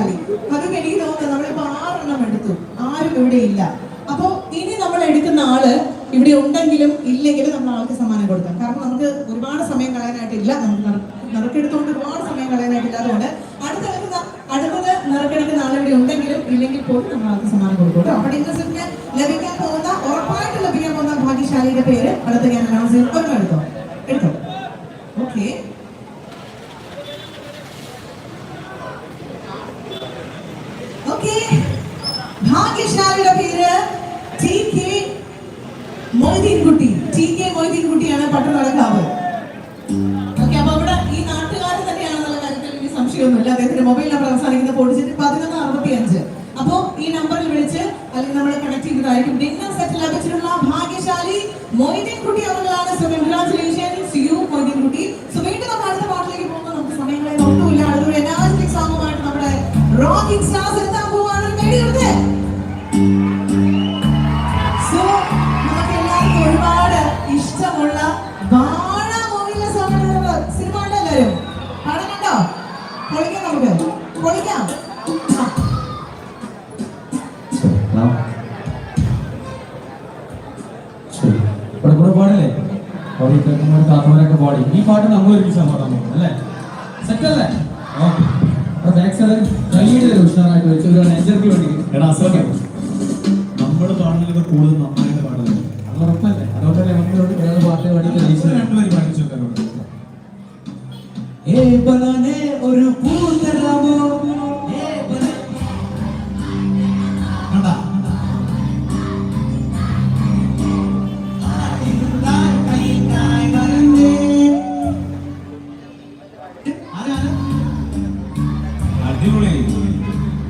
ഭാഗ്യശാലി അതൊക്കെ എനിക്ക് തോന്നുന്നത് നമ്മളിപ്പോ ആറെണ്ണം എടുത്തു. ആരും ഇവിടെ ഇല്ല. അപ്പോ ഇനി നമ്മൾ എടുക്കുന്ന ആൾ ഇവിടെ ഉണ്ടെങ്കിലും ഇല്ലെങ്കിലും നമ്മൾ ആൾക്ക് സമ്മാനം കൊടുക്കാം. കാരണം നമുക്ക് ഒരുപാട് സമയം കളയാനായിട്ടില്ല. നമുക്ക് നറ- നറുക്കെടുത്തുകൊണ്ട് ഒരുപാട് സമയം കളയാനായിട്ടില്ല. അതുകൊണ്ട് അടുത്ത അടുത്തത് നറുക്കെടുക്കുന്ന ആൾ ഇവിടെ ഉണ്ടെങ്കിലും ഇല്ലെങ്കിൽ പോലും നമ്മൾ ആൾക്ക് സമ്മാനം കൊടുക്കും കേട്ടോ. ഇൻട്രസ്റ്റിന് ലഭിക്കാൻ പോകുന്ന ഉറപ്പായിട്ട് ലഭിക്കാൻ പോകുന്ന ഭാഗ്യശാലിയുടെ പേര് അടുത്ത് ഞാൻ അനൗൺസ് ഒരെണ്ണം എടുത്തോ? എടുത്തോ? ഓക്കെ ഭാഗ്യശാലിയുടെ പേര് T K Moideenkutty T K മൊയ്തീൻകുട്ടിയാണ് Pattanakkavu okay അപ്പൊ അവിടെ ഈ നാട്ടുകാർ തന്നെയാണെന്നുള്ള കാര്യത്തിൽ എനിക്ക് സംശയമൊന്നുമില്ല. അദ്ദേഹത്തിന്റെ മൊബൈൽ നമ്പർ അവസാനിക്കുന്ന പോളിച്ചിട്ട് പതിനൊന്ന് അറുപത്തി അഞ്ച് അപ്പോ ഈ നമ്പറിൽ വിളിച്ച് അല്ലെങ്കിൽ നമ്മൾ കണക്ട് ചെയ്തതായിരിക്കും. ഡിന്നർ സെറ്റിൽ ലഭിച്ചിട്ടുള്ള ഭാഗ്യശാലി Moideenkutty അവர்களാണ് so congratulations you Moideenkutty. So വീണ്ടും നമ്മൾ അടുത്ത പാട്ടിലേക്ക് പോകുമ്പോൾ നമുക്ക് സമയങ്ങളെ ഒന്നുമില്ല. അതൊരു എനർജറ്റിക് സോങ്ങുമായിട്ട് നമ്മുടെ റോക്കിംഗ് സ്റ്റാർസ് എടുത്താൽ പോവാണ്. കഴിഞ്ഞു കേൾക്കുന്നവർ താത്തമാരൊക്കെ പാടി. ഈ പാട്ട് നമ്മൾ ഒരുമിച്ച് പാടാൻ പോകും അല്ലേ? സെറ്റ് അല്ലേ? ഓക്കെ അപ്പൊ ബാക്ക് സൈഡ് കൈയ്യടി തരും ഉഷാറായിട്ട് വെച്ച് ഒരു എനർജി വേണ്ടി എടാ അസോക്കെ നമ്മൾ പാടുന്നതിൽ കൂടുതൽ നന്നായിട്ട് പാടുന്നത് അത് ഉറപ്പല്ലേ? അതുകൊണ്ടല്ലേ നമുക്ക് ഒരാൾ പാട്ട് പാടി രണ്ടുപേരും പാടിച്ചു ഏ ഒരു പൂന്തരാമോ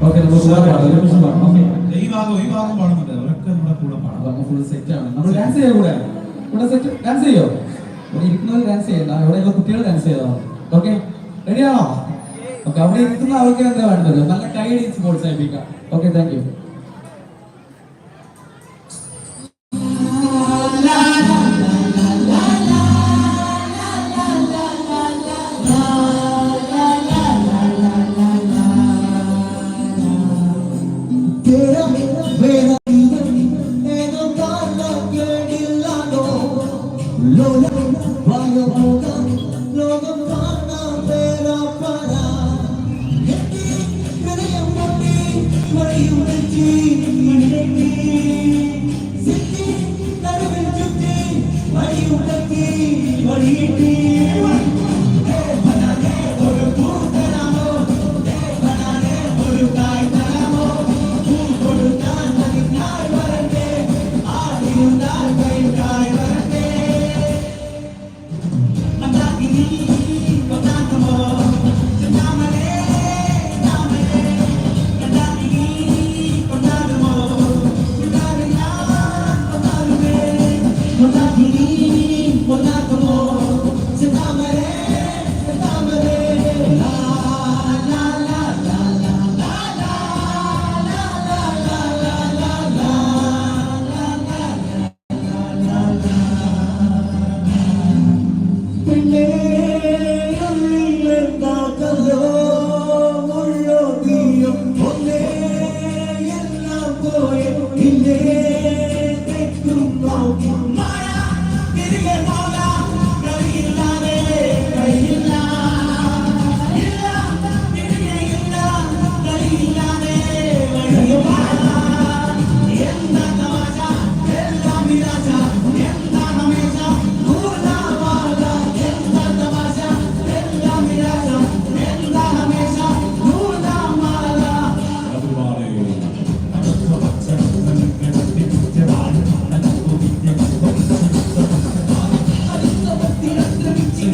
ഓക്കെ ഈ ഭാഗം ഈ ഭാഗം പാടുന്നുണ്ട്. അവരൊക്കെ നമ്മുടെ കൂടെ പാടാം. നമ്മൾ ഫുൾ സെറ്റ് ആണ്. നമ്മൾ ഡാൻസ് ചെയ്യാം കൂടെ ഇവിടെ സെറ്റ് ഡാൻസ് ചെയ്യോ? ഇവിടെ ഇരിക്കുന്നവർ ഡാൻസ് ചെയ്യണ്ട. ഇവിടെയുള്ള കുട്ടികൾ ഡാൻസ് ചെയ്തോ? ഓക്കെ. റെഡിയാണോ ഓക്കെ അവിടെ ഇരിക്കുന്ന ആൾക്ക് എന്താ വേണ്ടത് നല്ല കൈ അടിച്ച് പ്രോത്സാഹിപ്പിക്കാം okay thank you No, no.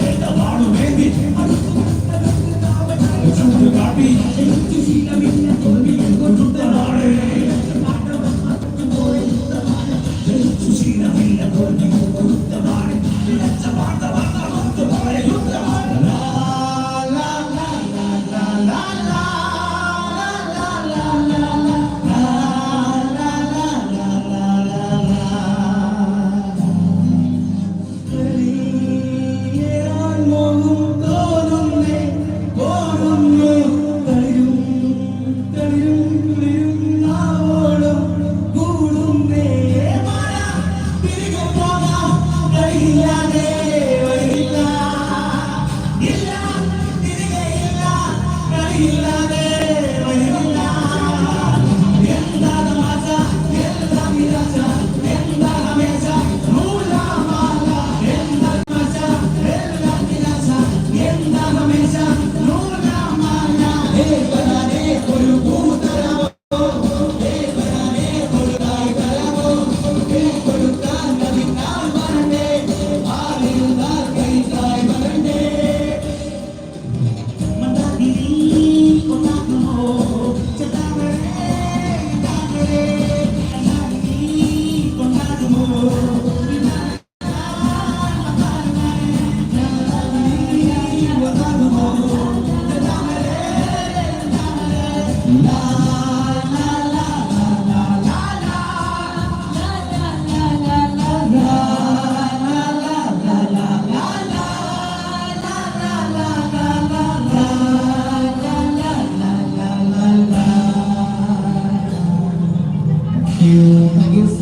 വേണ്ട വാളുമേന്തി Ilaha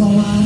Oh.